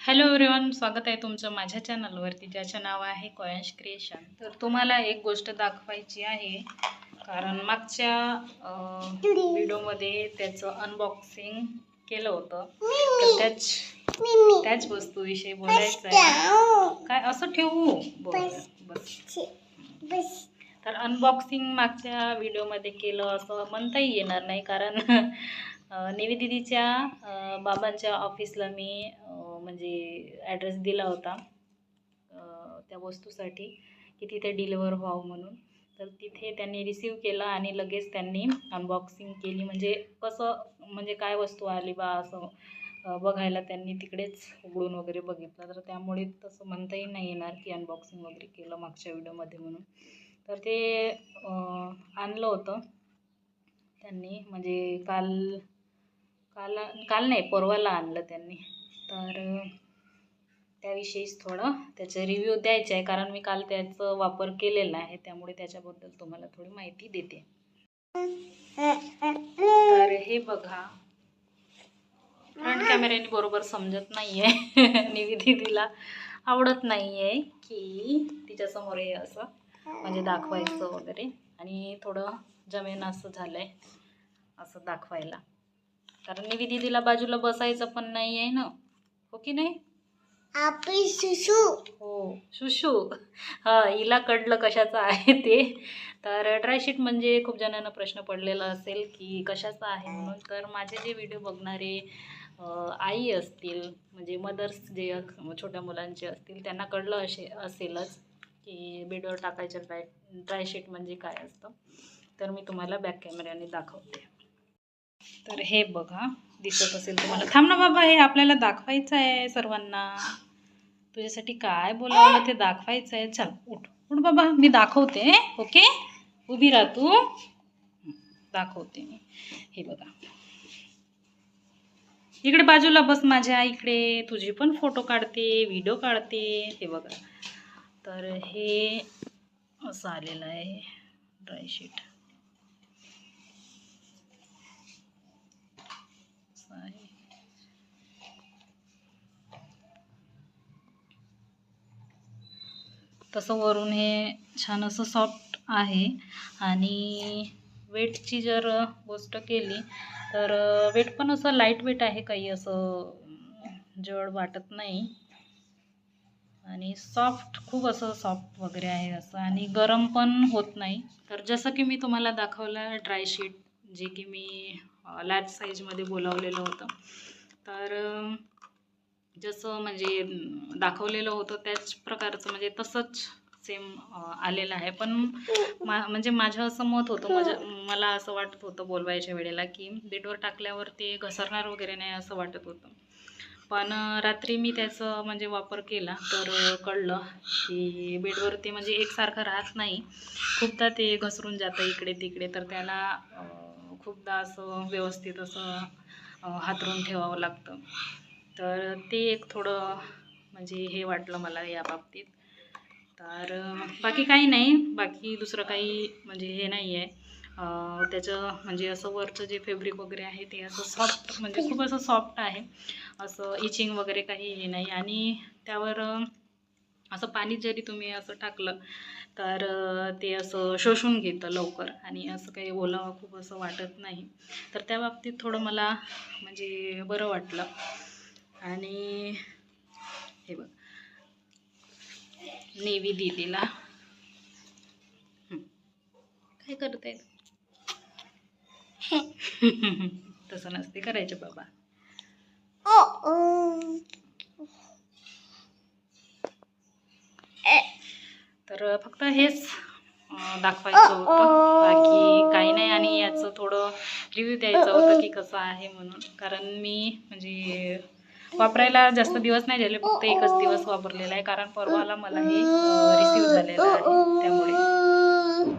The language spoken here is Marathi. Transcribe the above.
हॅलो एव्हरीवन स्वागत आहे तुमचं माझ्या चॅनलवरती ज्याचं नाव आहे कोयांश क्रिएशन. तर तुम्हाला एक गोष्ट दाखवायची आहे कारण मागच्या व्हिडिओमध्ये त्याचं अनबॉक्सिंग केलं होतं. तर त्याच त्याच वस्तूविषयी बोलायचं आहे. काय असं ठेवू? बरं बस. तर अनबॉक्सिंग मागच्या व्हिडिओमध्ये केलं असं म्हणताही येणार नाही कारण अं, नेवी दिदीच्या अं, बाबांच्या ऑफिसला मी म्हणजे ॲड्रेस दिला होता त्या वस्तूसाठी की तिथे डिलिव्हर व्हावं म्हणून. तर तिथे त्यांनी रिसीव केलं आणि लगेच त्यांनी अनबॉक्सिंग केली. म्हणजे कसं म्हणजे काय वस्तू आली बा असं बघायला त्यांनी तिकडेच उघडून वगैरे बघितलं. तर त्यामुळे तसं म्हणताही नाही येणार की अनबॉक्सिंग वगैरे केलं मागच्या व्हिडिओमध्ये म्हणून. तर ते आणलं होतं. त्यांनी म्हणजे काल काल काल नाही परवाला आणलं त्यांनी. तर त्याविषयीच थोडं त्याचे रिव्ह्यू द्यायचे आहे. कारण मी काल त्याचं वापर केलेला आहे. त्यामुळे त्याच्याबद्दल तुम्हाला थोडी माहिती देते. तर हे बघा. फ्रंट कॅमेऱ्याने बरोबर समजत नाही आहे निविदिला आवडत नाही आहे की तिच्यासमोर हे असं म्हणजे दाखवायचं वगैरे. आणि थोडं जमेन असं झालं आहे असं दाखवायला. कारण निविदिला बाजूला बसायचं पण नाही आहे ना. हो की नाही? आपली सुसू. हो शुशू हा हिला कळलं कशाचं आहे ते. तर ड्रायशीट म्हणजे खूप जणांना प्रश्न पडलेला असेल की कशाचं आहे म्हणून. तर माझे जे व्हिडिओ बघणारे आई असतील म्हणजे मदर्स जे छोट्या मुलांचे असतील त्यांना कळलं असे असेलच की बेडवर टाकायचं ड्राय ड्रायशीट म्हणजे काय असतं. तर मी तुम्हाला बॅक कॅमेऱ्याने दाखवते. तर हे बघा दिसत असेल तुम्हाला. थांब ना बाबा हे आपल्याला दाखवायचं आहे सर्वांना. तुझ्यासाठी काय बोलावलं ते दाखवायचं आहे. चल उठ. उठ बाबा मी दाखवते ओके? उभी राह तू. दाखवते मी. हे बघा. इकडे बाजूला बस माझ्या इकडे. तुझे पण फोटो काढते व्हिडिओ काढते. हे बघा. तर हे असं आलेलं आहे. ड्रायशीट असं आहे. तसं वरून हे छान असं सॉफ्ट आहे. आणि वेटची जर गोष्ट केली तर वेट पण असं लाइट वेट आहे काही असं जड वाटत नाही. आणि सॉफ्ट खूप असं सॉफ्ट वगैरे आहे असं. आणि गरम पण होत नाही. तर जसं की मी तुम्हाला दाखवलं ड्राय शीट जे की मी लार्ज साईजमध्ये बोलावलेलं होतं. तर जसं म्हणजे दाखवलेलं होतं त्याच प्रकारचं म्हणजे तसंच सेम आलेलं आहे. पण मा म्हणजे माझं असं मत होतं माझ्या मला असं वाटत होतं बोलवायच्या वेळेला की बेडवर टाकल्यावर ते घसरणार वगैरे नाही असं वाटत होतं. पण रात्री मी त्याचं म्हणजे वापर केला तर कळलं की बेडवर ते म्हणजे एकसारखं राहत नाही. खूपदा ते घसरून जातं इकडे तिकडे तर त्याला खूपदा असं व्यवस्थित असं हातरून ठेवावं लागतं. तर ते एक थोडं म्हणजे हे वाटलं मला या बाबतीत. तर बाकी काही नाही. बाकी दुसरं काही म्हणजे हे नाही आहे त्याचं म्हणजे असं वरचं जे फॅब्रिक वगैरे आहे ते असं सॉफ्ट म्हणजे खूप असं सॉफ्ट आहे. असं इचिंग वगैरे काही हे नाही. आणि त्यावर असं पाणी जरी तुम्ही असं टाकलं तर ते असं शोषून घेतं लवकर. आणि असं काही ओलावा खूप असं वाटत नाही. तर त्या बाबतीत थोडं मला म्हणजे बरं वाटलं. आणि हे बघ. नेवी दिदीला. काय काय करते तसं नसते करायचं बाबा. तर फक्त हेच दाखवायचं होतं. बाकी काही नाही आणि याचं थोडं रिव्ह्यू द्यायचं होतं की कसं आहे म्हणून. कारण मी म्हणजे वापरायला जास्त दिवस नाही झाले फक्त एकच दिवस वापरलेला आहे. कारण परवाला मला हे रिसीव झालेलं आहे. त्यामुळे.